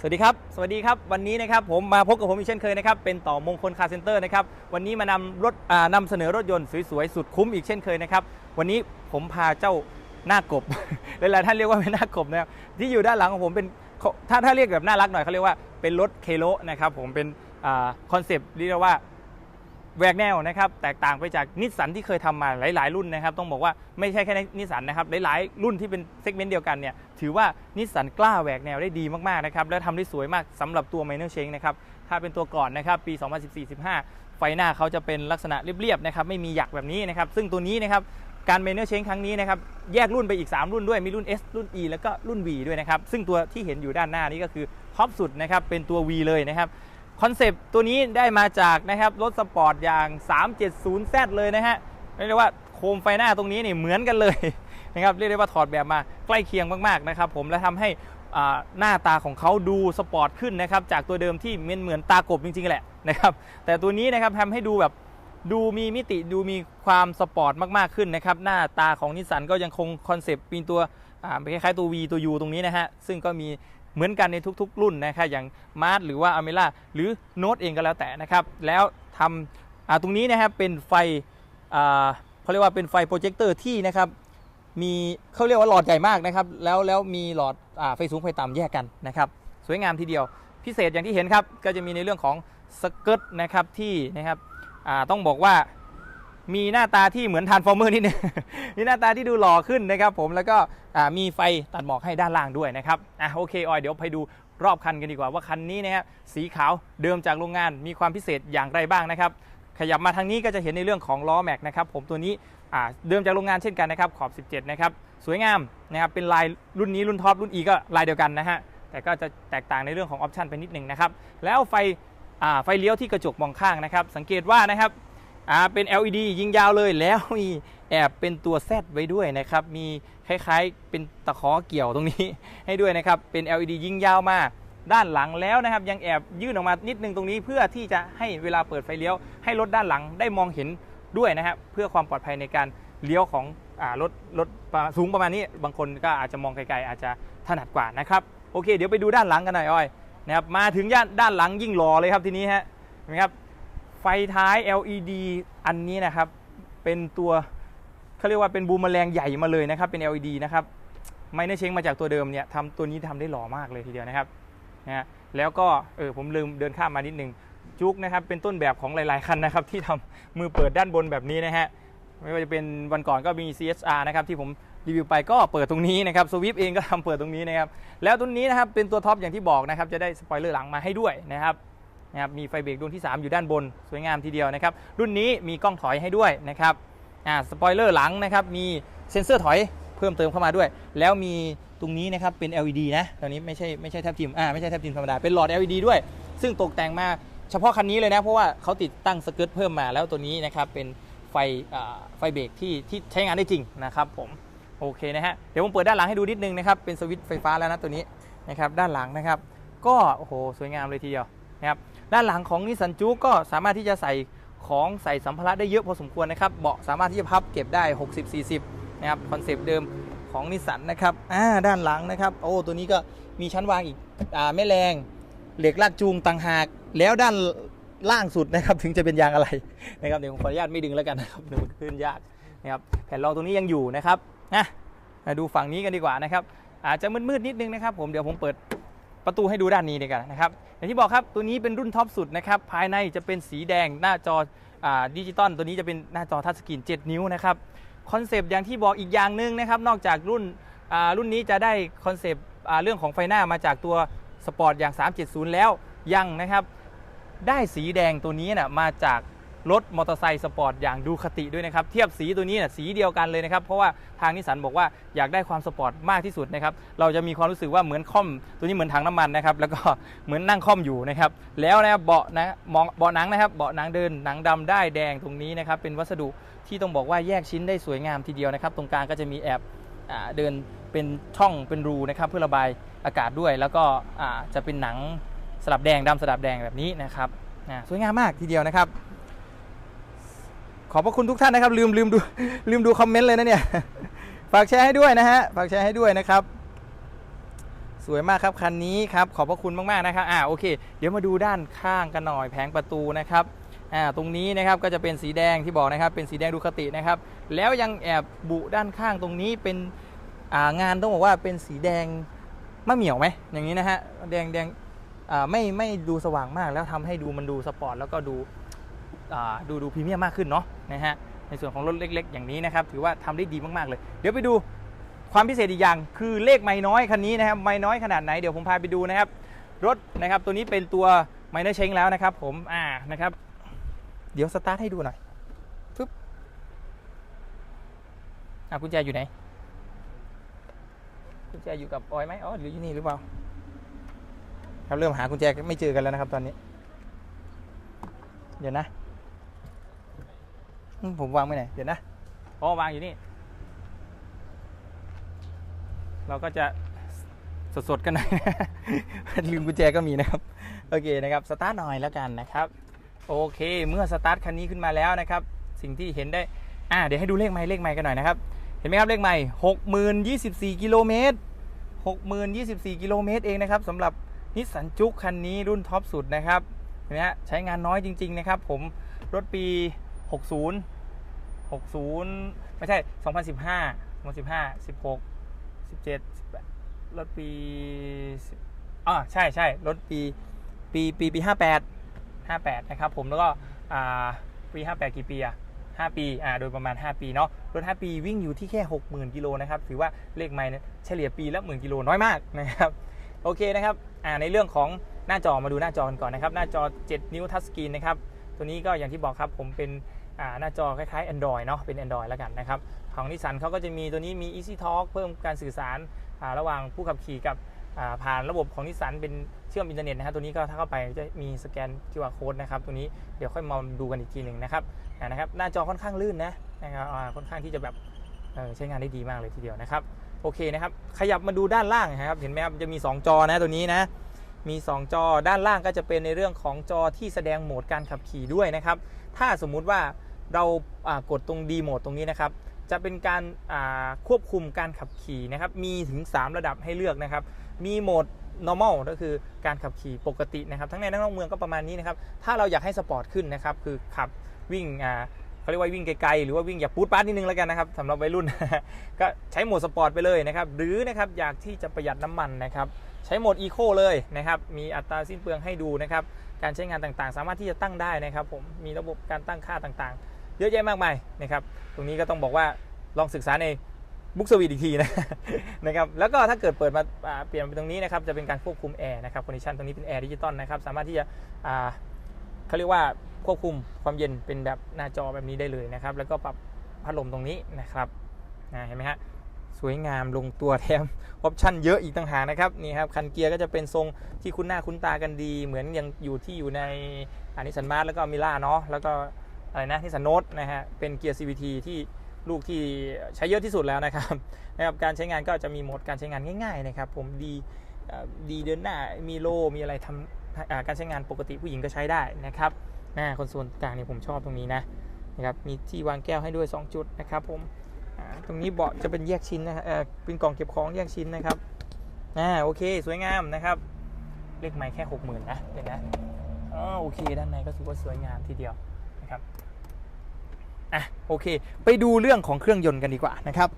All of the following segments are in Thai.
สวัสดีครับ สวัสดีครับ วันนี้นะครับผมมาพบกับผมอีกเช่นเคยนะครับ เป็นต่อมงคลคาร์เซ็นเตอร์นะครับ วันนี้มานำรถอ่านำเสนอรถยนต์สวยๆ สุดคุ้มอีกเช่นเคยนะครับ วันนี้ผมพาเจ้าหน้ากบ หลายๆท่านเรียกว่าเป็นหน้ากบนะครับ ที่อยู่ด้านหลังของผมเป็น ถ้าถ้าเรียกแบบน่ารักหน่อยเขาเรียกว่าเป็นรถเคโลนะครับผม เป็นคอนเซปต์เรียกว่า แหวกแนวนะครับแตกต่างไปจากนิสสันที่เคยทำมาหลาย ๆ รุ่นนะครับ ต้องบอกว่าไม่ใช่แค่นิสสันนะครับหลาย ๆ รุ่นที่เป็นเซกเมนต์เดียวกันเนี่ยถือว่านิสสันกล้าแหวกแนวได้ดีมาก ๆ นะครับ และทำได้สวยมากสำหรับตัว Minor Change นะครับถ้าเป็นตัวก่อนนะครับปี 2014-15 ไฟหน้าเขาจะเป็นลักษณะเรียบ ๆ นะครับ ไม่มีหยักแบบนี้นะครับ ซึ่งตัวนี้นะครับการ Minor Change ครั้งนี้นะครับแยกรุ่นไปอีก 3 รุ่นด้วย มีรุ่น S รุ่น E แล้วก็รุ่น V ด้วยนะครับ ซึ่งตัวที่เห็นอยู่ด้านหน้านี้ก็คือท็อปสุดนะครับเป็นตัว V เลยนะครับ คอนเซปต์ตัวนี้ได้มาจากนะครับรถสปอร์ตอย่าง 370Z เลยนะฮะเรียกได้ว่าโคมไฟหน้าตรงนี้นี่เหมือนกันเลยนะครับเรียกได้ว่าถอดแบบมาใกล้เคียงมากๆนะครับผมและทำให้อ่าหน้าตาของเขาดูสปอร์ตขึ้นนะครับจากตัวเดิมที่เหมือนเหมือนตากบจริงๆแหละนะครับแต่ตัวนี้นะครับทำให้ดูแบบดูมีมิติดูมีความสปอร์ตมากๆขึ้นนะครับหน้าตาของนิสสันก็ยังคงคอนเซปต์เป็นตัวอ่าคล้ายๆตัว V ตัว U ตรงนี้นะฮะซึ่งก็มี เหมือนกันในทุกๆ รุ่นนะครับอย่างมาร์หรือว่าอเมล่าหรือโน้ตเองก็แล้วแต่นะครับ แล้วทำตรงนี้นะครับเป็นไฟเขาเรียกว่าเป็นไฟโปรเจคเตอร์ที่นะครับมีเขาเรียกว่าหลอดใหญ่มากนะครับแล้วแล้วมีหลอดอไฟสูงไฟต่ำแยกกันนะครับสวยงามทีเดียว พิเศษอย่างที่เห็นครับก็จะมีในเรื่องของสเกิร์ตนะครับที่นะครับต้องบอกว่า มีหน้าตาที่เหมือนทานฟอร์เมอร์นิดนึง มีหน้าตาที่ดูหล่อขึ้นนะครับผมแล้วก็มีไฟตัดหมอกให้ด้านล่างด้วยนะครับอะโอเคออยเดี๋ยวไปดูรอบคันกันดีกว่าว่าคันนี้นะครับสีขาวเดิมจากโรงงานมีความพิเศษอย่างไรบ้างนะครับขยับมาทางนี้ก็จะเห็นในเรื่องของล้อแม็กนะครับผมตัวนี้เดิมจากโรงงานเช่นกันนะครับขอบ 17 นะครับสวยงามนะครับเป็นลายรุ่นนี้รุ่นท็อปรุ่น E ก็ลายเดียวกันนะฮะแต่ก็จะแตกต่างในเรื่องของออปชันไปนิดหนึ่งนะครับแล้วไฟไฟเลี้ยวที่กระจกมองข้างนะครับสังเกตว่านะครับ อ่าเป็น LED ยิงยาวเลยแล้วมีแอบเป็นตัว Z ไว้ด้วยนะครับ มีคล้ายๆ เป็นตะขอเกี่ยวตรงนี้ให้ด้วยนะครับ เป็น LED ยิงยาวมาด้านหลังแล้วนะครับ ยังแอบยื่นออกมานิดนึงตรงนี้เพื่อที่จะให้เวลาเปิดไฟเลี้ยว ให้รถด้านหลังได้มองเห็นด้วยนะครับเพื่อความปลอดภัยในการเลี้ยวของอารถรถสูงประมาณนี้ บางคนก็อาจจะมองไกลๆ อาจจะถนัดกว่านะครับโอเค เดี๋ยวไปดูด้านหลังกันหน่อยอ้อยนะครับมาถึงย่านด้านหลังยิ่งหล่อเลยครับทีนี้ฮะเห็นไหมครับ ฟท้าย LED อันนี้นะครับ เป็นตัวเขาเรียกว่าเป็นบูมแมลงใหญ่มาเลยนะครับ เป็น LED นะครับไม่ได้เช็งมาจากตัวเดิมเนี่ยทำตัวนี้ทำได้หล่อมากเลยทีเดียวนะครับนะฮะแล้วก็เออผมลืมเดินข้ามมานิดนึงจุกนะครับ เป็นต้นแบบของหลาย ๆ คันนะครับ ที่ทำมือเปิดด้านบนแบบนี้นะฮะไม่ว่าจะเป็นวันก่อนก็มี CSR นะครับที่ผมรีวิวไปก็เปิดตรงนี้นะครับสวิฟเองก็ทำเปิดตรงนี้นะครับแล้วตัวนี้นะครับเป็นตัวท็อปอย่างที่บอกนะครับจะได้สปอยเลอร์หลังมาให้ด้วยนะครับ นะครับมีไฟเบรกดวงที่ 3 อยู่ด้านบนสวยงามทีเดียวนะครับรุ่นนี้มีกล้องถอยให้ด้วยนะครับอ่าสปอยเลอร์หลังนะครับมีเซ็นเซอร์ถอยเพิ่มเติมเข้ามาด้วย แล้วมีตรงนี้นะครับเป็น LED นะตอนนี้ไม่ใช่ไม่ใช่แทบทิมอ่าไม่ใช่แทบทิมธรรมดาเป็นหลอด LED ด้วย ซึ่งตกแต่งมาเฉพาะคันนี้เลยนะเพราะว่าเขาติดตั้งสเกิร์ตเพิ่มมาแล้วตัวนี้นะครับเป็นไฟอ่าไฟเบรกที่ที่ใช้งานได้จริงนะครับผมโอเคนะฮะเดี๋ยวผมเปิดด้านหลังให้ดูนิดนึงนะครับเป็นสวิตช์ไฟฟ้าแล้วนะตัวนี้นะครับด้านหลังนะครับ ก็โอ้โหสวยงามเลยทีเดียวนะครับ ด้านหลังของนิสสันจูก็สามารถที่จะใส่ของใส่สัมภาระได้เยอะพอสมควรนะครับเบาะสามารถที่จะพับเก็บได้ 60-40 นะครับคอนเซปต์เดิมของนิสสันนะครับอ่าด้านหลังนะครับ โอ้ตัวนี้ก็มีชั้นวางอีกอ่าแม่แรงเหล็กลากจูงต่างหาก แล้วด้านล่างสุดนะครับถึงจะเป็นยางอะไรนะครับเดี๋ยวผมขออนุญาตไม่ดึงแล้วกันนะครับเดี๋ยวมันขึ้นยากนะครับแผ่นรองตรงนี้ยังอยู่นะครับนะมาดูฝั่งนี้กันดีกว่านะครับ อาจจะมืดๆนิดนึงนะครับ ผมเดี๋ยวผมเปิด ประตูให้ดูด้านนี้ดีกันนะครับอย่างที่บอกครับตัวนี้เป็นรุ่นท็อปสุดนะครับภายในจะเป็นสีแดงหน้าจออาดิจิตอลตัวนี้จะเป็นหน้าจอทัชสกรีน 7 นิ้วนะครับคอนเซปต์อย่างที่บอกอีกอย่างหนึ่งนะครับนอกจากรุ่นรุ่นนี้จะได้คอนเซปต์เรื่องของไฟหน้ามาจากตัวสปอร์ตอย่าง 370 แล้วยังนะครับได้สีแดงตัวนี้นะมาจาก รถมอเตอร์ไซค์สปอร์ตอย่างดูคติด้วยนะครับ เทียบสีตัวนี้นะสีเดียวกันเลยนะครับ เพราะว่าทางนิสสันบอกว่าอยากได้ความสปอร์ตมากที่สุดนะครับ เราจะมีความรู้สึกว่าเหมือนค่อม ตัวนี้เหมือนถังน้ำมันนะครับ แล้วก็เหมือนนั่งค่อมอยู่นะครับ แล้วนะครับเบาะนะมองเบาะหนังนะครับ เบาะหนังเดินหนังดำได้แดงตรงนี้นะครับ เป็นวัสดุที่ต้องบอกว่าแยกชิ้นได้สวยงามทีเดียวนะครับ ตรงกลางก็จะมีแอบเดินเป็นช่องเป็นรูนะครับเพื่อระบายอากาศด้วย แล้วก็จะเป็นหนังสลับแดงดำสลับแดงแบบนี้นะครับสวยงามมากทีเดียวนะครับ อบพระคุณทุกท่านนะครับ ลืมลืมดูลืมดูคอมเมนต์เลยนะเนี่ย ฝากแชร์ให้ด้วยนะฮะ ฝากแชร์ให้ด้วยนะครับ สวยมากครับคันนี้ครับ ขอบพระคุณมากๆนะครับ อ่าโอเค เดี๋ยวมาดูด้านข้างกันหน่อยแผงประตูนะครับอ่าตรงนี้นะครับก็จะเป็นสีแดงที่บอกนะครับ เป็นสีแดงดูคตินะครับ แล้วยังแอบบุด้านข้างตรงนี้เป็นอ่างานต้องบอกว่าเป็นสีแดงมะเหมี่ยวไหมอย่างนี้นะฮะแดงแดงอ่าไม่ไม่ดูสว่างมากแล้วทำให้ดูมันดูสปอร์ตแล้วก็ดู ดูดูพรีเมียมมากขึ้นเนาะนะฮะในส่วนของรถเล็ก ๆ อย่างนี้นะครับถือว่าทำได้ดีมากๆเลย เดี๋ยวไปดูความพิเศษอีกอย่างคือเลขไม้น้อยคันนี้นะครับไม้น้อยขนาดไหนเดี๋ยวผมพาไปดูนะครับ รถนะครับตัวนี้เป็นตัวไมเนอร์เชงแล้วนะครับ ผมอ่านะครับ เดี๋ยวสตาร์ทให้ดูหน่อยปึ๊บอะกุญแจอยู่ไหนกุญแจอยู่กับออยไหมอ๋อหรืออยู่นี่หรือเปล่าครับเริ่มหากุญแจไม่เจอกันแล้วนะครับตอนนี้ เดี๋ยวนะ ผมวางไว้ไหน เดี๋ยวนะ อ๋อ วางอยู่นี่ เราก็จะสดๆกันหน่อย ลืมกุญแจก็มีนะครับ โอเคนะครับ สตาร์ทหน่อยแล้วกันนะครับ โอเค เมื่อสตาร์ทคันนี้ขึ้นมาแล้วนะครับ สิ่งที่เห็นได้ อ่า เดี๋ยวให้ดูเลขไม้เลขไม้กันหน่อยนะครับ เห็นไหมครับเลขไม้หกหมื่นยี่สิบสี่กิโลเมตรหกหมื่นยี่สิบสี่กิโลเมตรเองนะครับสำหรับนิสสันจุกคันนี้รุ่นท็อปสุดนะครับเห็นไหมฮะใช้งานน้อยจริง ๆ นะครับ ผมรถปี 60 60 ไม่ใช่ 2015 2015 16 17 รถปี10อ่าใช่ใช่รถปีปีปีปี 58 58 นะครับผมแล้วก็อ่าปี 58 กี่ปีอะ5 ปีอ่าโดยประมาณ 5 ปีเนาะรถ 5 ปีวิ่งอยู่ที่แค่ 60,000กิโลนะครับถือว่าเลขไมล์เนี่ยเฉลี่ยปีละหมื่นกิโลน้อยมากนะครับโอเคนะครับอ่าในเรื่องของหน้าจอมาดูหน้าจอกันก่อนนะครับ หน้าจอ 7 นิ้วทัชสกรีนนะครับ ตัวนี้ก็อย่างที่บอกครับผมเป็น หน้าจอคล้ายๆ Android เนาะเป็น Android แล้วกันนะครับ ของนิสสันเขาก็จะมีตัวนี้มี Easy Talk เพิ่มการสื่อสารอ่าระหว่างผู้ขับขี่กับอ่าผ่านระบบของนิสสันเป็นเชื่อมอินเทอร์เน็ตนะครับตัวนี้ก็ถ้าเข้าไปจะมีสแกน QR code นะครับตัวนี้เดี๋ยวค่อยมาดูกันอีกทีหนึ่งนะครับอ่านะครับหน้าจอค่อนข้างลื่นนะนะครับอ่าค่อนข้างที่จะแบบเออใช้งานได้ดีมากเลยทีเดียวนะครับโอเคนะครับขยับมาดูด้านล่างนะครับเห็นไหมครับจะมี 2 จอนะตัวนี้นะมี 2 จอด้านล่างก็จะเป็นในเรื่องของจอที่แสดงโหมดการขับขี่ด้วยนะครับถ้าสมมุติว่า เรากดตรงดีโหมดตรงนี้นะครับ จะเป็นการควบคุมการขับขี่นะครับ มีถึง 3 ระดับให้เลือกนะครับ มีโหมด normal ก็คือการขับขี่ปกตินะครับ ทั้งในทั้งนอกเมืองก็ประมาณนี้นะครับ ถ้าเราอยากให้สปอร์ตขึ้นนะครับ คือขับวิ่งเขาเรียกว่าวิ่งไกลๆ หรือว่าวิ่งอย่าปูดปาดนิดนึงแล้วกันนะครับสำหรับวัยรุ่น ก็ใช้โหมดสปอร์ตไปเลยนะครับ หรือนะครับอยากที่จะประหยัดน้ำมันนะครับ ใช้โหมดอีโคเลยนะครับ มีอัตราสิ้นเปลืองให้ดูนะครับ การใช้งานต่างๆ สามารถที่จะตั้งได้นะครับ ผม มีระบบการตั้งค่าต่างๆ เยอะแยะมากมายนะครับ ตรงนี้ก็ต้องบอกว่าลองศึกษาในบุ๊กสวีทอีกทีนะนะครับ แล้วก็ถ้าเกิดเปิดมาเปลี่ยนไปตรงนี้นะครับ จะเป็นการควบคุมแอร์นะครับคอนดิชันตรงนี้เป็นแอร์ดิจิตอลนะครับ สามารถที่จะเขาเรียกว่าควบคุมความเย็นเป็นแบบหน้าจอแบบนี้ได้เลยนะครับ แล้วก็ปรับพัดลมตรงนี้นะครับเห็นไหมฮะสวยงามลงตัวแถมออปชั่นเยอะอีกต่างหากนะครับนี่ครับคันเกียร์ก็จะเป็นทรงที่คุ้นหน้าคุ้นตากันดี เหมือนยังอยู่ที่อยู่ในอานิสันมาร์แล้วก็มิล่าเนาะแล้วก็ อะไรนะนิสันโนตนะฮะเป็นเกียร์ CVT ที่ลูกที่ใช้เยอะที่สุดแล้วนะครับนะครับการใช้งานก็จะมีโหมดการใช้งานง่ายๆนะครับผมดีดีเดินหน้ามีโลมีอะไรทำการใช้งานปกติผู้หญิงก็ใช้ได้นะครับอ่าคอนโซลกลางเนี่ยผมชอบตรงนี้นะนะครับมีที่วางแก้วให้ด้วย 2 จุดนะครับผมตรงนี้เบาะจะเป็นแยกชิ้นนะครับเป็นกล่องเก็บของแยกชิ้นนะครับอ่าโอเค สวยงามนะครับเลขไม้แค่หกหมื่นนะเห็นนะอ๋อโอเค ด้านในก็ถือว่าสวยงามทีเดียวนะครับ่ะโอเค ไปดูเรื่องของเครื่องยนต์กันดีกว่านะครับ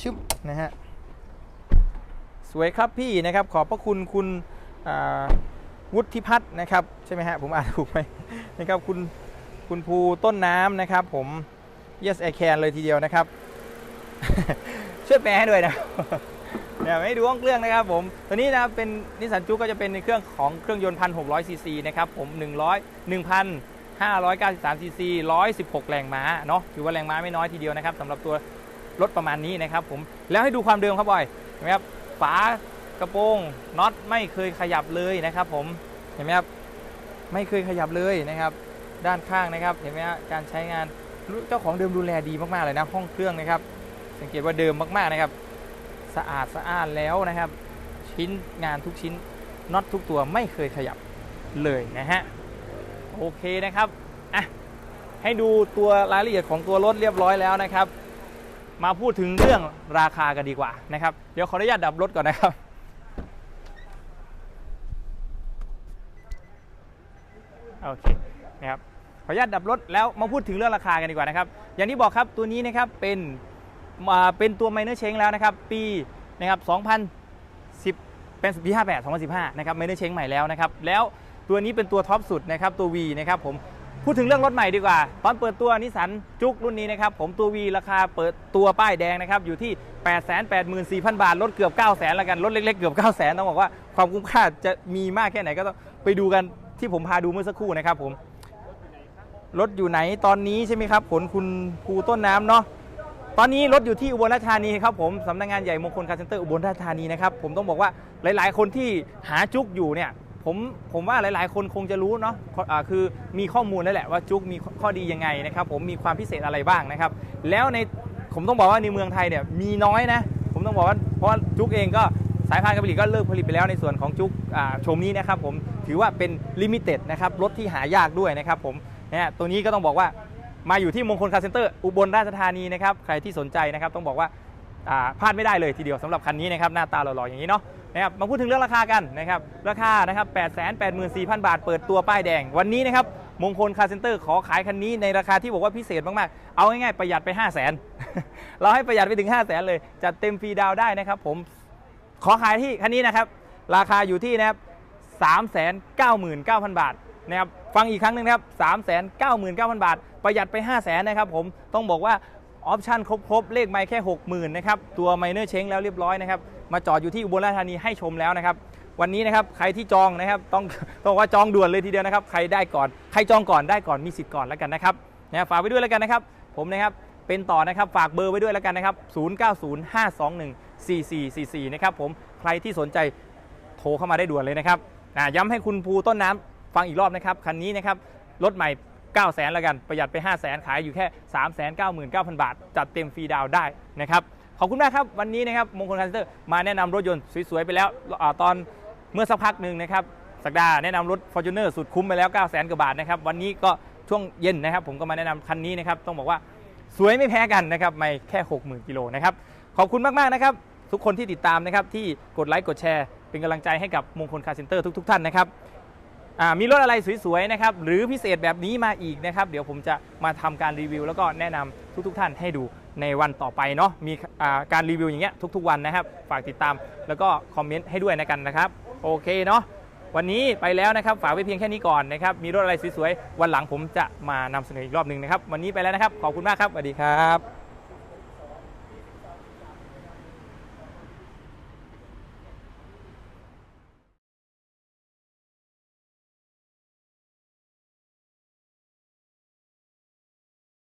ชึบนะฮะสวยครับพี่นะครับขอบพระคุณคุณวุฒิพัฒน์นะครับใช่ไหมฮะผมอ่านถูกไหมนะครับคุณคุณภูต้นน้ำนะครับผม yes I can เลยทีเดียวนะครับ ช่วยแปลให้ด้วยนะเดี๋ยวไม่ดูห้องเครื่องนะครับผม ตัวนี้นะเป็นนิสสันจุกก็จะเป็นในเครื่องของเครื่องยนต์พันหกร้อยซีซีนะครับผมหนึ่งร้อยหนึ่งพัน 593 cc 116 แรงม้าเนาะถือว่าแรงม้าไม่น้อยทีเดียวนะครับสำหรับตัวรถประมาณนี้นะครับผมแล้วให้ดูความเดิมครับบอยเห็นไหมครับฝากระโปรงน็อตไม่เคยขยับเลยนะครับ ผมเห็นไหมครับไม่เคยขยับเลยนะครับ ด้านข้างนะครับเห็นไหมครับการใช้งานเจ้าของเดิมดูแลดีมากๆเลยนะห้องเครื่องนะครับ สังเกตว่าเดิมมากๆนะครับ สะอาดสะอาดแล้วนะครับ ชิ้นงานทุกชิ้นน็อตทุกตัวไม่เคยขยับเลยนะฮะ โอเคนะครับอะให้ดูตัวรายละเอียดของตัวรถเรียบร้อยแล้วนะครับ มาพูดถึงเรื่องราคากันดีกว่านะครับ เดี๋ยวขออนุญาตดับรถก่อนนะครับ โอเคนะครับขออนุญาตดับรถแล้วมาพูดถึงเรื่องราคากันดีกว่านะครับ อย่างที่บอกครับตัวนี้นะครับเป็นมาเป็นตัวไมเนอร์เชงแล้วนะครับ ปีนะครับ 2010 เป็นปี 58 2015 นะครับไมเนอร์เชงใหม่แล้วนะครับ แล้ว ตัวนี้เป็นตัวท็อปสุดนะครับตัว V นะครับผมพูดถึงเรื่องรถใหม่ดีกว่า ตอนเปิดตัวนิสสันจุกรุ่นนี้นะครับ ผมตัว V ราคาเปิดตัวป้ายแดงนะครับ อยู่ที่ 884,000 บาท ลดเกือบ 900,000แล้วกัน ลดเล็กๆ เกือบ 900,000 ต้องบอกว่าความคุ้มค่าจะมีมากแค่ไหนก็ต้องไปดูกันที่ผมพาดูเมื่อสักครู่นะครับผม รถอยู่ไหนตอนนี้ใช่ไหมครับ ผลคุณครูต้นน้ำเนาะตอนนี้รถอยู่ที่อุบลราชธานีครับผมสำนักงานใหญ่มงคลคาร์เซ็นเตอร์อุบลราชธานีนะครับผมต้องบอกว่าหลาย ๆ คนที่หาจุกอยู่เนี่ย ผมผมว่าหลาย ๆ คนคงจะรู้เนาะคือมีข้อมูลแล้วแหละว่าจุกมีข้อดียังไงนะครับผมมีความพิเศษอะไรบ้างนะครับ แล้วในผมต้องบอกว่าในเมืองไทยเนี่ยมีน้อยนะ ผมต้องบอกว่าเพราะจุกเองก็สายพานการผลิตก็เลิกผลิตไปแล้วในส่วนของจุกชมนี้นะครับผมถือว่าเป็นลิมิเต็ดนะครับรถที่หายากด้วยนะครับผมนะฮะตัวนี้ก็ต้องบอกว่ามาอยู่ที่มงคลคาร์เซ็นเตอร์อุบลราชธานีนะครับใครที่สนใจนะครับต้องบอกว่า พลาดไม่ได้เลยทีเดียวสำหรับคันนี้นะครับหน้าตาหล่อๆอย่างนี้เนาะนะครับมาพูดถึงเรื่องราคากันนะครับราคานะครับ 8 8 4 0 0 0 บาท เปิดตัวป้ายแดง วันนี้นะครับมงคลคาร์เซ็นเตอร์ขอขายคันนี้ในราคาที่บอกว่าพิเศษมากๆ เอาง่ายๆประหยัดไป 5 0 0 0 0นเราให้ประหยัดไปถึง 5 0 0 0 0 0เลยจัดเต็มฟรีดาวได้นะครับผมขอขายที่คันนี้นะครับ ราคาอยู่ที่นะครับ399,000 บาทนะครับฟังอีกครั้งหนึงนะครับ399,000 บาท ประหยัดไป 5 0 0 0 0 0นะครับผมต้องบอกว่า ออปชั่นครบๆ เลขไม่แค่ 60,000นะครับ ตัวไมเนอร์เช้งแล้วเรียบร้อยนะครับ มาจอดอยู่ที่อุบลราชธานีให้ชมแล้วนะครับ วันนี้นะครับใครที่จองนะครับต้องต้องว่าจองด่วนเลยทีเดียวนะครับ ใครได้ก่อน ใครจองก่อนได้ก่อนมีสิทธิ์ก่อนแล้วกันนะครับนะฝากไว้ด้วยแล้วกันนะครับ ผมนะครับเป็นต่อนะครับฝากเบอร์ไว้ด้วยแล้วกันนะครับ0905214444นะครับผมใครที่สนใจโทรเข้ามาได้ด่วนเลยนะครับอ่าย้ำให้คุณภูต้นน้ำฟังอีกรอบนะครับคันนี้นะครับรถใหม่ 9 0 0 0 0 0แล้วกันประหยัดไป 5 0 0 0 0 0ขายอยู่แค่3 9 9 9 0 0 0 บาท จัดเต็มฟรีดาวได้นะครับขอบคุณมากครับวันนี้นะครับมงคลคาร์เซ็นเตอร์มาแนะนำรถยนต์สวยๆไปแล้วอตอนเมื่อสักพักหนึ่งนะครับสักดาแนะนำรถ f o r t u n e r สุดคุ้มไปแล้ว 9 0 0 0 0 0กว่าบาทนะครับวันนี้ก็ช่วงเย็นนะครับ ผมก็มาแนะนำคันนี้นะครับต้องบอกว่าสวยไม่แพ้กันนะครับไม่แค่ 60,000กิโลนะครับขอบคุณมากๆนะครับทุกคนที่ติดตามนะครับที่กดไลค์กดแชร์เป็นกำลังใจให้กับมงคลคาร์เซ็นเตอร์ทุกๆ ท่านนะครับ มีรถอะไรสวยๆนะครับหรือพิเศษแบบนี้มาอีกนะครับ เดี๋ยวผมจะมาทำการรีวิว แล้วก็แนะนำทุกๆท่านให้ดูในวันต่อไปเนาะมีการรีวิวอย่างเงี้ยทุกๆวันนะครับ ฝากติดตามแล้วก็คอมเมนต์ให้ด้วยนะกันนะครับ โอเคเนาะวันนี้ไปแล้วนะครับฝากไว้เพียงแค่นี้ก่อนนะครับมีรถอะไรสวยๆวันหลังผมจะมานำเสนออีกรอบหนึ่งนะครับ วันนี้ไปแล้วนะครับ ขอบคุณมากครับสวัสดีครับ